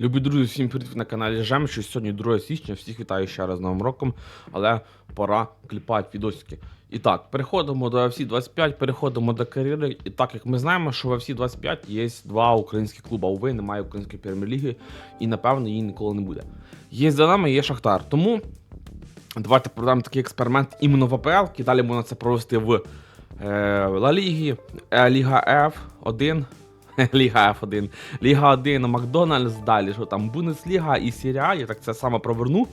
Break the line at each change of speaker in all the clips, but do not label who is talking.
Любі друзі, всім привіт на каналі Жем. Що сьогодні 2 січня. Всіх вітаю ще раз Новим роком, але пора кліпати відосики. І так, переходимо до FC 25, переходимо до кар'єри. І так як ми знаємо, що в FC 25 є два українські клуби. Уви немає української прем'єр-ліги, і напевно її ніколи не буде. Є Динамо, є Шахтар. Тому давайте проведемо такий експеримент іменно в АПЛ. І далі можна це провести в е, Ла Лігі, е, Ліга F1. Ліга F1, Ліга 1, Макдональдс, далі, що там Бундесліга і Серія, я так це саме проверну.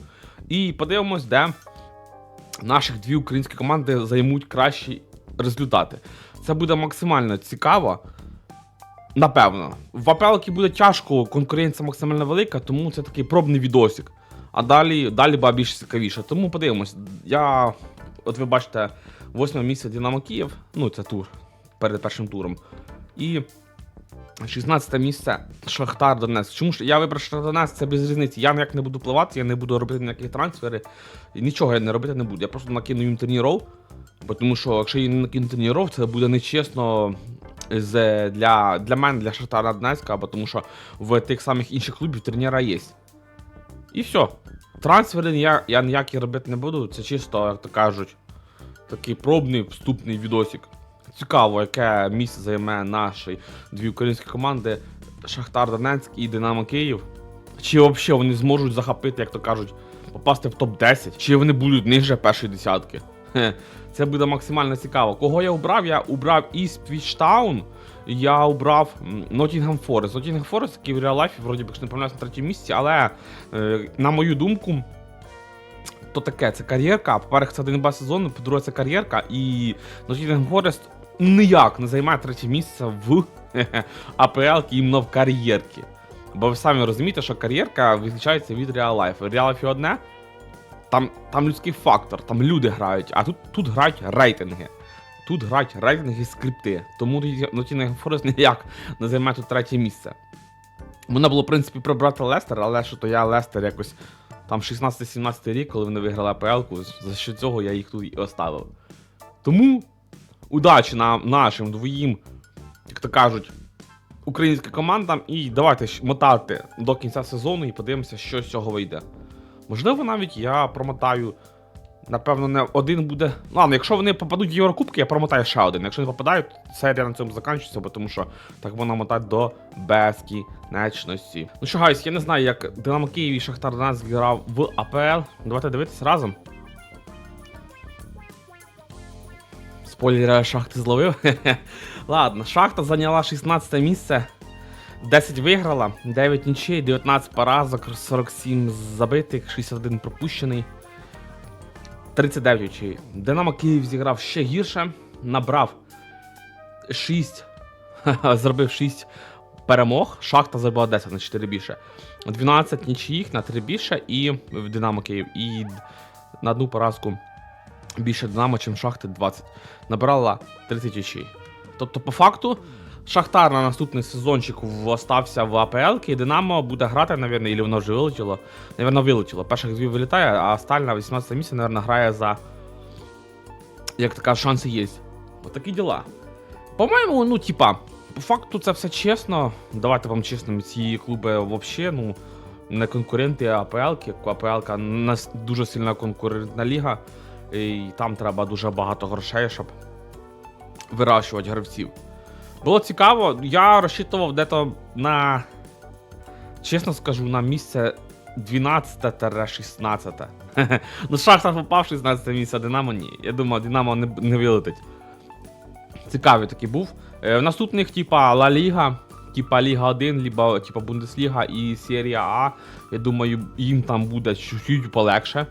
І подивимось, де наших дві українські команди займуть кращі результати. Це буде максимально цікаво. Напевно. В АПЛ буде тяжко, конкуренція максимально велика, тому це такий пробний відосик. А далі, далі буде більш цікавіше. Тому подивимось. Я, от ви бачите, восьме місце Динамо Київ, ну це тур перед першим туром. І 16 місце Шахтар Донецьк. Чому ж я вибрав Шахтар Донецьк, це без різниці. Я ніяк не буду впливати, я не буду робити ніякі трансфери. Нічого я не робити не буду. Я просто накину їм треніров. Тому що якщо я не накину треніров, це буде нечесно з, для, для мене, для Шахтара Донецька, тому що в тих самих інших клубів тренера є. І все. Трансфери я, я ніякі робити не буду. Це чисто, як то кажуть, такий пробний вступний відосик. Цікаво, яке місце займе наші дві українські команди Шахтар Донецьк і Динамо Київ. Чи взагалі вони зможуть захопити, як то кажуть, попасти в топ-10, чи вони будуть ниже першої десятки. Це буде максимально цікаво. Кого я обрав? Я обрав Ipswich Town, я обрав Nottingham Forest. Nottingham Forest, який в реал лайфі, вроді би, якщо не помиляюсь, на третьому місці, але, е, на мою думку, то таке, це кар'єрка. По-перше, це один бас сезону, по-друге, це кар'єрка, і Nottingham Forest ніяк не займає третє місце в АПЛ іменно в кар'єрці. Бо ви самі розумієте, що кар'єрка відрізняється від Real Life одне, там, там людський фактор, там люди грають, а тут, тут грають рейтинги. Тут грають рейтинги скрипти. Тому Nottingham Forest ніяк не займає тут третє місце. Можна було, в принципі, прибрати Лестер, але що то я Лестер якось там 16-17 рік, коли вони виграли АПЛ-ку, за що цього я їх тут і оставив. Тому удачі нам нашим двоїм, як то кажуть, українським командам. І давайте мотати до кінця сезону і подивимося, що з цього вийде. Можливо, навіть я промотаю. Напевно, не один буде. Ну, Ладно, якщо вони попадуть в Єврокубки, я промотаю ще один. Якщо не попадають, серія на цьому закінчиться, бо тому що так воно мотати до безкінечності. Ну що, гайс, я не знаю, як Динамо Київ і Шахтар Донецьк грав в АПЛ. Давайте дивитися разом. Спойлера шахти зловив. Ладно, шахта зайняла 16 місце. 10 виграла, 9 нічей, 19 поразок, 47 забитих, 61 пропущений. 39 очей. Динамо Київ зіграв ще гірше, набрав 6, зробив 6 перемог. Шахта зробила 10 на 4 більше. 12 нічиїх на 3 більше і в Динамо Київ. І на одну поразку більше Динамо, чим Шахти 20. Набрала 30 очей. Тобто, по факту, Шахтар на наступний сезончик остався в АПЛ, і Динамо буде грати, навірно, і воно вже вилетіло. Навірно, вилетіло. Перших дві вилітає, а Сталь на 18 місце, навірно, грає за. Як така шанси є. От діла. По-моєму, ну, типа, по факту це все чесно. Давайте вам чесно, ці клуби взагалі, ну, не конкуренти АПЛ. АПЛ нас дуже сильна конкурентна ліга. І там треба дуже багато грошей, щоб вирощувати гравців. Було цікаво, я розчитував дето на. Чесно скажу, на місце 12-16. ну, шахта попав 16 місце, Динамо ні. Я думаю, Динамо не, не вилетить. Цікавий такий був. Е, в наступних, типа, Ла Ліга, типа Ліга 1, либо типа Бундесліга і Серія А. Я думаю, їм там буде чуть-чуть полегше.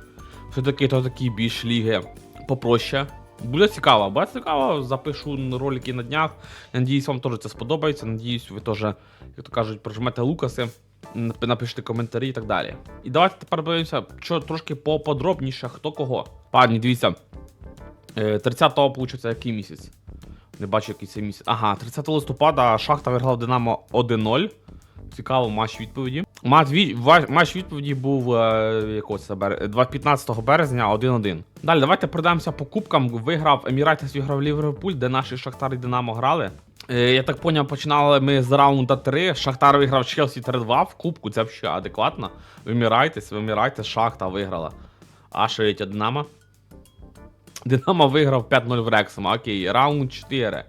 Все-таки то такі більш ліги попроще. Буде цікаво, буде цікаво, запишу ролики на днях. Надіюсь, вам теж це сподобається. Надіюсь, ви теж, як то кажуть, прожмете лукаси, нап- напишете коментарі і так далі. І давайте тепер подивимося, що трошки поподробніше, хто кого. Пані, дивіться. е, 30-го, виходить, який місяць? Не бачу, який це місяць. Ага, 30 листопада шахта виграла Динамо 1-0. Цікаво, матч відповіді. Від... матч відповіді був е, якого це бер... 2 15 березня 1-1. Далі, давайте пройдемося по кубкам. Виграв Еміратис, виграв Ліверпуль, де наші Шахтар і Динамо грали. Е, я так поняв, починали ми з раунда 3. Шахтар виграв Челсі 3-2 в кубку. Це взагалі адекватно. Вимірайтесь, вимірайтесь, Шахта виграла. А що є Динамо? Динамо виграв 5-0 в Рексом. Окей, раунд 4.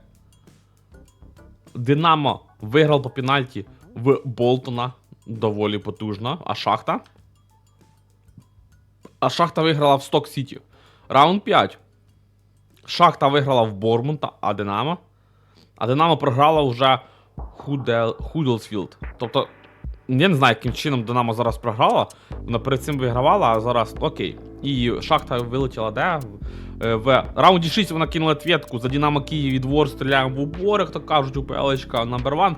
Динамо виграв по пенальті в Болтона. Доволі потужно. А Шахта? А Шахта виграла в Сток Сіті. Раунд 5. Шахта виграла в Бормунта, а Динамо. А Динамо програла вже Худел... Худелсфілд. Тобто, я не знаю, яким чином Динамо зараз програла. Вона перед цим вигравала, а зараз окей. І Шахта вилетіла де? Е, В раунді 6 вона кинула ответку за Динамо Київ і двор стріляємо в упор, як то кажуть, у ПЛЧка номер 1.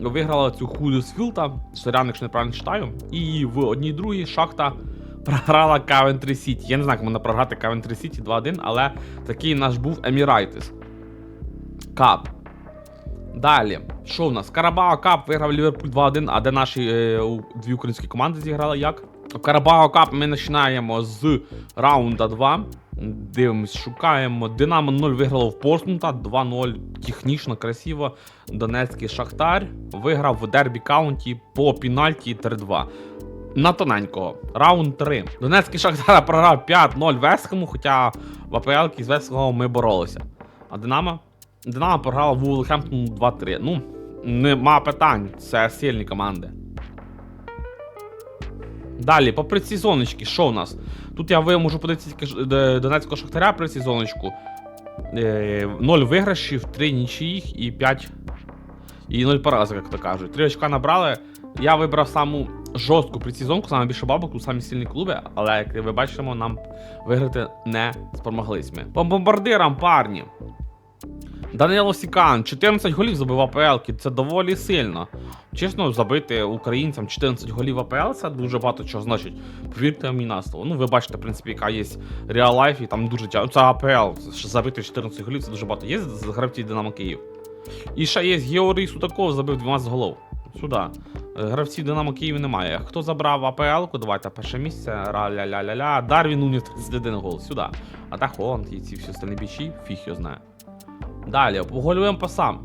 Виграла цю Худесфілда, сорян, якщо неправильно читаю. І в одній другій Шахта програла Кавентрі Сіті. Я не знаю, як можна програти Кавентрі Сіті 2-1, але такий наш був Емірайтис. Кап. Далі, що в нас? Карабао Кап виграв Ліверпуль 2-1, а де наші е, дві українські команди зіграли як? В Карабао Кап ми починаємо з раунда 2. Дивимось, шукаємо. Динамо 0 виграло в Портнута, 2-0 технічно, красиво. Донецький Шахтар виграв в Дербі Каунті по пенальті 3-2. На тоненького. Раунд 3. Донецький Шахтар програв 5-0 Весхему, хоча в АПЛ з Весхемом ми боролися. А Динамо? Динамо програла Вулверхемптону 2-3. Ну, нема питань, це сильні команди. Далі, по предсезоночці, що у нас? Тут я можу подивитися тільки Донецького Шахтаря предсезоночку. 0 виграшів, 3 нічиїх і 5. І 0 поразок, як то кажуть. 3 очка набрали. Я вибрав саму жорстку предсезонку, саме більше бабок, тут самі сильні клуби, але як ви бачимо, нам виграти не спромоглись ми. По бомбардирам, парні. Данило Сікан, 14 голів забив АПЛ, це доволі сильно. Чесно, забити українцям 14 голів АПЛ це дуже багато чого значить. Повірте мені на слово. Ну, ви бачите, в принципі, яка є реал лайф, і там дуже тяжко. Це АПЛ. Забити 14 голів це дуже багато. Є з гравців Динамо Київ. І ще є Георгій Судаков, забив 12 голов. Сюди. Е, Гравців Динамо Києві немає. Хто забрав АПЛ-ку? Давайте перше місце. Ра-ля-ля-ля-ля. Дарвін Нунес 31 гол. Сюди. А так Холланд і ці всі остальні бічі, фіг його знає. Далі, по гольовим пасам.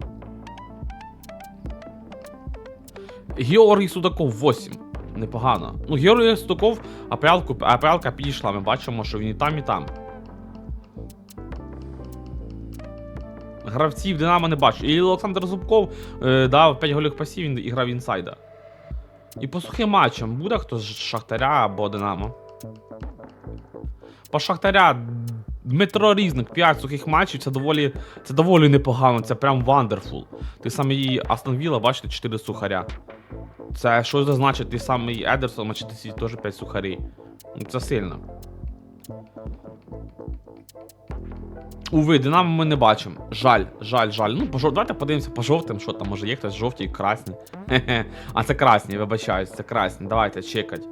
Георгій Судаков 8. Непогано. Ну, Георгій Судаков, АПЛ-ку, АПЛ-ка підійшла. Ми бачимо, що він і там, і там. Гравців Динамо не бачу. І Олександр Зубков е, дав 5 голів пасів, він грав інсайда. І по сухим матчам буде хтось з Шахтаря або Динамо. По Шахтаря Дмитро Різник, 5 сухих матчів, це доволі, це доволі непогано, це прям вандерфул. Ти саме її Вілла, бачите, 4 сухаря. Це що це значить, ти самий Едерсон, бачите, ці теж 5 сухарів. Ну, Це сильно. Уви, Динамо ми не бачимо. Жаль, жаль, жаль. Ну, по давайте подивимося по жовтим, що там може є хтось жовті і красні. Хе-хе. А це красні, вибачаюсь, це красні. Давайте чекать.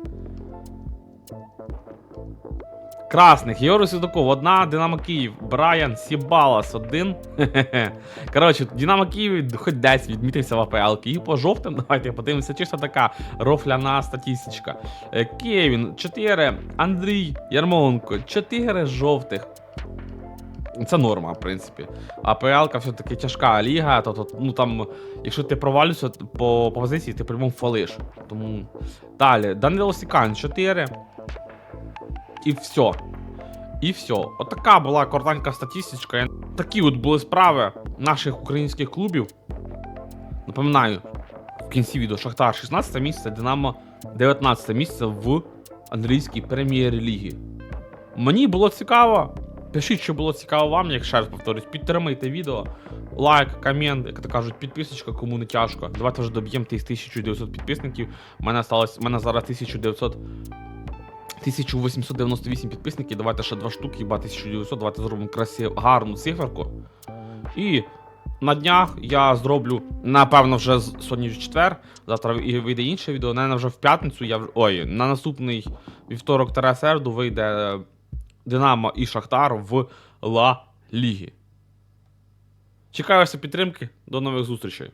Красних, Євро Судаков, одна, Динамо Київ, Брайан, Сібалас, один. Коротше, Динамо Київ хоч десь відмітився в АПЛ. І по жовтим, давайте подивимося, чисто така рофляна статистичка. Е, Кевін, 4, Андрій Ярмоленко, 4 жовтих. Це норма, в принципі. АПЛ все-таки тяжка ліга, то, ну там, якщо ти провалюєшся по, по позиції, ти прямому фалиш. Тому. Далі, Данило Сікан, 4. І все. І все. Отака була коротенька статистичка. Такі от були справи наших українських клубів. Напоминаю, в кінці відео Шахтар 16 місце, Динамо 19 місце в англійській прем'єр-лігі. Мені було цікаво. Пишіть, що було цікаво вам, як ще раз повторюсь, підтримайте відео. Лайк, комент, як то кажуть, підписочка, кому не тяжко. Давайте вже доб'ємо тих 1900 підписників. У мене мене зараз 1900 1898 підписників. Давайте ще два штуки, хіба 1900, давайте зробимо красиву, гарну циферку. І на днях я зроблю, напевно, вже сьогодні четвер. Завтра вийде інше відео. Наверно, вже в п'ятницю. Я ой, на наступний вівторок та середу вийде е, Динамо і Шахтар в Ла Лігі. Чекаю вашої підтримки. До нових зустрічей.